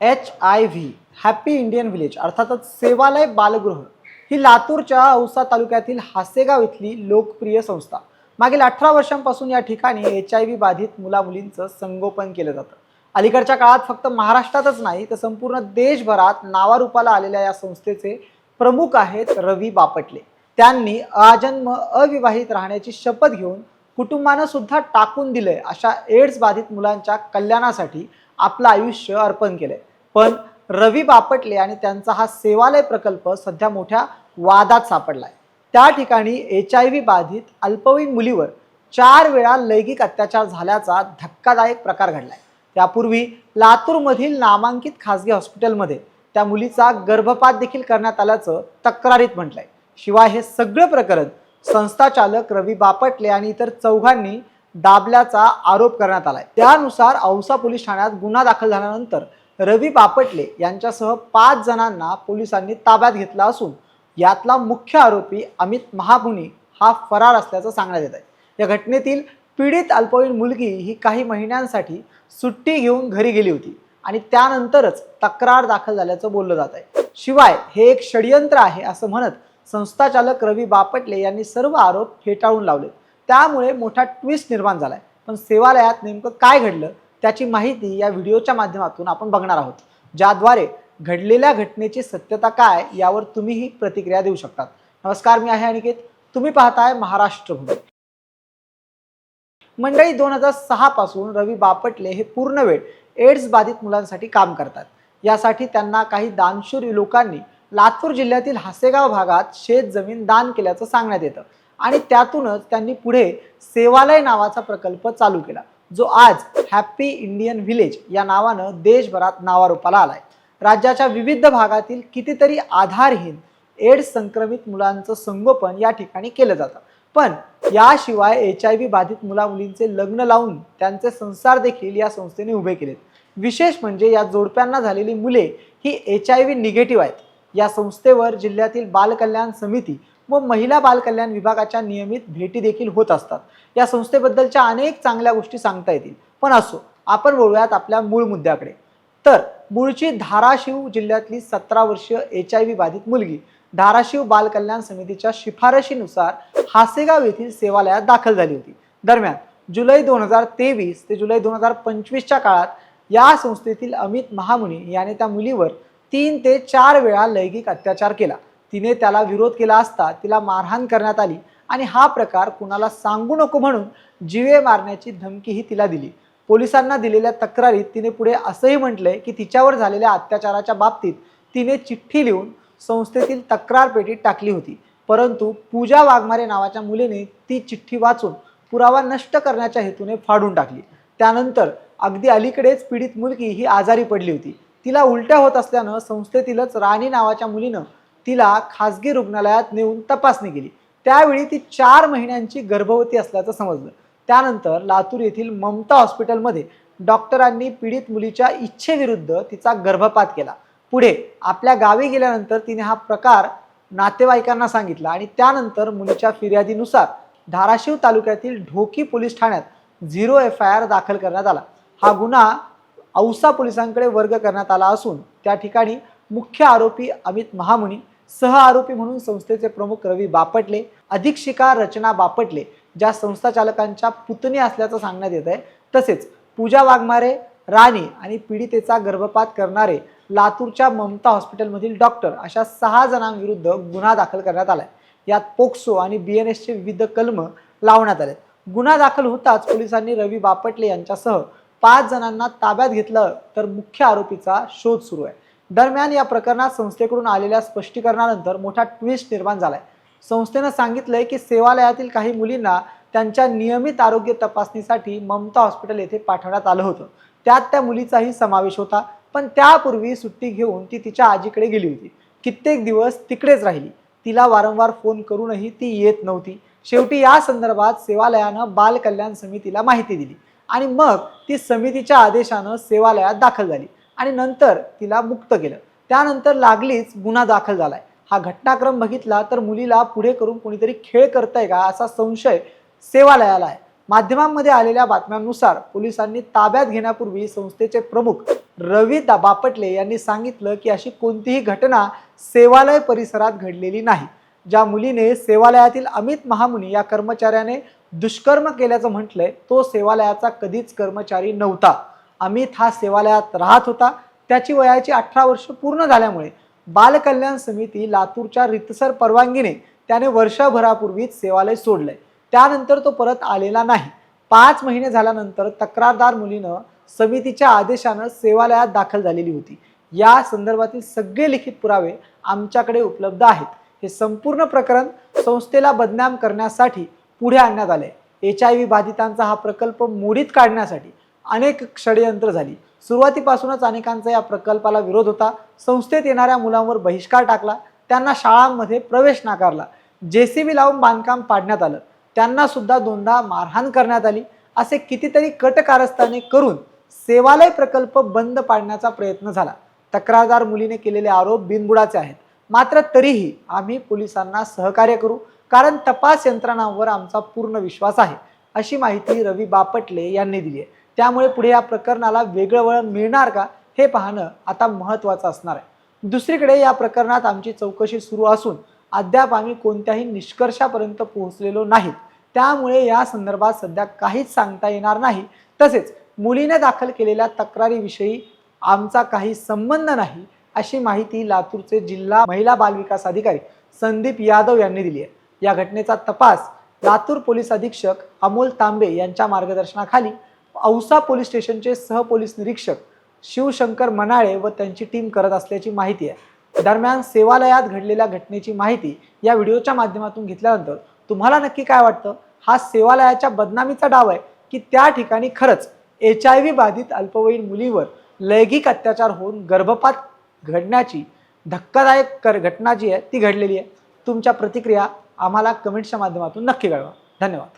H I V happy Indian village अर्थातच सेवालय बालगृह ही लातूरच्या औसा तालुक्यातील हासेगाव इथली लोकप्रिय संस्था. मागील अठरा वर्षांपासून या ठिकाणी एच आय व्ही बाधित मुलामुलींचं संगोपन केलं जातं. अलीकडच्या काळात फक्त महाराष्ट्रातच नाही तर संपूर्ण देशभरात नावारूपाला आलेल्या या संस्थेचे प्रमुख आहेत रवी बापटले. त्यांनी आजन्म अविवाहित राहण्याची शपथ घेऊन कुटुंबानं सुद्धा टाकून दिलंय अशा एड्स बाधित मुलांच्या कल्याणासाठी आपलं आयुष्य अर्पण केलंय. पण रवी बापटले आणि त्यांचा हा सेवालय प्रकल्प सध्या मोठ्या वादात सापडलाय. त्या ठिकाणी एच आय व्ही बाधित अल्पवयीन मुलीवर चार वेळा लैंगिक अत्याचार झाल्याचा धक्कादायक प्रकार घडलाय. त्यापूर्वी लातूरमधील नामांकित खासगी हॉस्पिटलमध्ये त्या मुलीचा गर्भपात देखील करण्यात आल्याचं तक्रारीत म्हटलंय. शिवाय हे सगळं प्रकरण संस्थाचालक रवी बापटले आणि इतर चौघांनी दाबल्याचा आरोप करण्यात आलाय. त्यानुसार औसा पोलीस ठाण्यात गुन्हा दाखल झाल्यानंतर रवी बापटले यांच्यासह पाच जणांना पोलिसांनी ताब्यात घेतला असून यातला मुख्य आरोपी अमित महागुनी हा फरार असल्याचं सांगण्यात येत आहे या घटनेतील पीडित अल्पवयीन मुलगी ही काही महिन्यांसाठी सुट्टी घेऊन घरी गेली होती आणि त्यानंतरच तक्रार दाखल झाल्याचं बोललं जात आहे. शिवाय हे एक षडयंत्र आहे असं म्हणत संस्थाचालक रवी बापटले यांनी सर्व आरोप फेटाळून लावले त्यामुळे मोठा ट्विस्ट निर्माण झालाय. पण सेवालयात नेमकं काय घडलं? त्याची माहिती या व्हिडिओच्या माध्यमातून आपण बघणार आहोत ज्याद्वारे घडलेल्या घटनेची सत्यता काय यावर तुम्हीही प्रतिक्रिया देऊ शकतात. नमस्कार मी आहे अनिकेत. तुम्ही पाहताय महाराष्ट्र भूमी. मंडळी दोन हजार सहा पासून रवी बापटले हे पूर्ण वेळ एड्स बाधित मुलांसाठी काम करतात. यासाठी त्यांना काही दानशूर लोकांनी लातूर जिल्ह्यातील हासेगाव भागात शेत जमीन दान केल्याचं सांगण्यात येतं आणि त्यातूनच त्यांनी पुढे सेवालय नावाचा प्रकल्प चालू केला. जो आज हॅपी इंडियन व्हिलेज या नावानं देशभरात नावारूपाला आलाय. राज्याच्या विविध भागातील कितीतरी आधारहीन एड्स संक्रमित मुलांचं संगोपन या ठिकाणी केलं जातं. पण याशिवाय एच आय व्ही बाधित मुला मुलींचे लग्न लावून त्यांचे संसार देखील या संस्थेने उभे केलेत. विशेष म्हणजे या जोडप्यांना झालेली मुले ही एच आय व्ही निगेटिव्ह आहेत. या संस्थेवर जिल्ह्यातील बालकल्याण समिती व महिला बालकल्याण विभागाच्या नियमित भेटी देखील होत असतात. या संस्थेबद्दलच्या अनेक चांगल्या गोष्टी सांगता येतील. पण असो आपण बोलूयात आपल्या मूळ मुद्द्याकडे. तर मूळची धाराशिव जिल्ह्यातली सतरा वर्षीय एच आय व्ही बाधित मुलगी धाराशिव बालकल्याण समितीच्या शिफारशीनुसार हासेगाव येथील सेवालयात दाखल झाली होती. दरम्यान जुलै दोन हजार तेवीस ते जुलै दोन हजार पंचवीसच्या काळात या संस्थेतील अमित महामुनी याने त्या मुलीवर तीन ते चार वेळा लैंगिक अत्याचार केला. तिने त्याला विरोध केला असता तिला मारहाण करण्यात आली. आणि हा प्रकार कुणाला सांगू नको म्हणून जिवे मारण्याची धमकीही तिला दिली. पोलिसांना दिलेल्या तक्रारीत तिने पुढे असंही म्हटलंय की तिच्यावर झालेल्या अत्याचाराच्या बाबतीत तिने चिठ्ठी लिहून संस्थेतील तक्रार पेटीत टाकली होती. परंतु पूजा वाघमारे नावाच्या मुलीने ती चिठ्ठी वाचून पुरावा नष्ट करण्याच्या हेतूने फाडून टाकली. त्यानंतर अगदी अलीकडेच पीडित मुलगी ही आजारी पडली होती. तिला उलट्या होत असल्यानं संस्थेतीलच राणी नावाच्या मुलीनं तिला खासगी रुग्णालयात नेऊन तपासणी केली. त्यावेळी ती चार महिन्यांची गर्भवती असल्याचं समजलं. त्यानंतर लातूर येथील ममता हॉस्पिटलमध्ये डॉक्टरांनी पीडित मुलीच्या इच्छेविरुद्ध तिचा गर्भपात केला. पुढे आपल्या गावी गेल्यानंतर तिने हा प्रकार नातेवाईकांना सांगितला आणि त्यानंतर मुलीच्या फिर्यादीनुसार धाराशिव तालुक्यातील ढोकी पोलीस ठाण्यात झिरो एफ आय आर दाखल करण्यात आला. हा गुन्हा औसा पोलिसांकडे वर्ग करण्यात आला असून त्या ठिकाणी मुख्य आरोपी अमित महामुनी सह आरोपी म्हणून संस्थेचे प्रमुख रवी बापटले अधीक्षिका रचना बापटले ज्या संस्थाचालकांच्या पुतणी असल्याचं सांगण्यात येत आहे तसेच पूजा वाघमारे राणी आणि पीडितेचा गर्भपात करणारे लातूरच्या ममता हॉस्पिटलमधील डॉक्टर अशा सहा जणांविरुद्ध गुन्हा दाखल करण्यात आलाय. यात पोक्सो आणि बी एन एसचे विविध कलम लावण्यात आले गुन्हा दाखल होताच पोलिसांनी रवी बापटले यांच्यासह पाच जणांना ताब्यात घेतलं तर मुख्य आरोपीचा शोध सुरू आहे. दरम्यान या प्रकरणात संस्थेकडून आलेल्या स्पष्टीकरणानंतर मोठा ट्विस्ट निर्माण झालाय. संस्थेनं सांगितलंय की सेवालयातील काही मुलींना त्यांच्या नियमित आरोग्य तपासणीसाठी ममता हॉस्पिटल येथे पाठवण्यात आलं होतं. त्यात त्या मुलीचाही समावेश होता पण त्यापूर्वी सुट्टी घेऊन ती तिच्या आजीकडे गेली होती. कित्येक दिवस तिकडेच राहिली. तिला वारंवार फोन करूनही ती येत नव्हती. शेवटी या संदर्भात सेवालयानं बाल कल्याण समितीला माहिती दिली आणि मग ती समितीच्या आदेशानं सेवालयात दाखल झाली. आणि नंतर तिला मुक्त केलं. त्यानंतर लागलीच गुन्हा दाखल झालाय. हा घटनाक्रम बघितला तर मुलीला पुढे करून कोणीतरी खेळ करताय का असा संशय सेवालयाला आहे. माध्यमांमध्ये आलेल्या बातम्यांनुसार पोलिसांनी ताब्यात घेण्यापूर्वी संस्थेचे प्रमुख रवी बापटले यांनी सांगितलं की अशी कोणतीही घटना सेवालय परिसरात घडलेली नाही. ज्या मुलीने सेवालयातील अमित महामुनी या कर्मचाऱ्याने दुष्कर्म केल्याचं म्हटलंय तो सेवालयाचा कधीच कर्मचारी नव्हता. अमित हा सेवालयात राहत होता. त्याची वयाची अठरा वर्ष पूर्ण झाल्यामुळे बालकल्याण समिती लातूरच्या रितसर परवानगीने त्याने वर्षभरापूर्वीच सेवालय सोडलंय. त्यानंतर तो परत आलेला नाही. पाच महिने झाल्यानंतर तक्रारदार मुलीनं समितीच्या आदेशानं सेवालयात दाखल झालेली होती. या संदर्भातील सगळे लिखित पुरावे आमच्याकडे उपलब्ध आहेत. हे संपूर्ण प्रकरण संस्थेला बदनाम करण्यासाठी पुढे आणण्यात आले एच आय व्ही बाधितांचा हा प्रकल्प मोडीत काढण्यासाठी अनेक षडयंत्र झाली. सुरुवातीपासूनच अनेकांचा या प्रकल्पाला विरोध होता. संस्थेत येणाऱ्या मुलांवर बहिष्कार टाकला. त्यांना शाळांमध्ये प्रवेश नाकारला. जे सी बी लावून बांधकाम पाडण्यात आलं. त्यांना सुद्धा दोनदा मारहाण करण्यात आली. असे कितीतरी कटकारस्थाने करून सेवालय प्रकल्प बंद पाडण्याचा प्रयत्न झाला. तक्रारदार मुलीने केलेले आरोप बिनबुडाचे आहेत. मात्र तरीही आम्ही पोलिसांना सहकार्य करू कारण तपास यंत्रणांवर आमचा पूर्ण विश्वास आहे अशी माहिती रवी बापटले यांनी दिली आहे. त्यामुळे पुढे या प्रकरणाला वेगळं वळण मिळणार का हे पाहणं आता महत्त्वाचं असणार आहे. दुसरीकडे या प्रकरणात आमची चौकशी सुरू असून अद्याप आम्ही कोणत्याही निष्कर्षापर्यंत पोहोचलेलो नाहीत. त्यामुळे या संदर्भात सध्या काहीच सांगता येणार नाही. तसेच मुलीने दाखल केलेल्या तक्रारीविषयी आमचा काही संबंध नाही अशी माहिती लातूरचे जिल्हा महिला बालविकास अधिकारी संदीप यादव यांनी दिली आहे. या घटनेचा तपास लातूर पोलीस अधीक्षक अमोल तांबे यांच्या मार्गदर्शनाखाली औसा पोलीस स्टेशनचे सहपोलीस निरीक्षक शिवशंकर मनाळे व त्यांची टीम करत असल्याची माहिती आहे. दरम्यान सेवालयात घडलेल्या घटनेची माहिती या व्हिडिओच्या माध्यमातून घेतल्यानंतर तुम्हाला नक्की काय वाटतं? हा सेवालयाच्या बदनामीचा डाव आहे की त्या ठिकाणी खरंच एच आय व्ही बाधित अल्पवयीन मुलीवर लैंगिक अत्याचार होऊन गर्भपात घडण्याची धक्कादायक कर घटना जी आहे ती घडलेली आहे? तुमच्या प्रतिक्रिया आम्हाला कमेंट्सच्या माध्यमातून नक्की कळवा. धन्यवाद.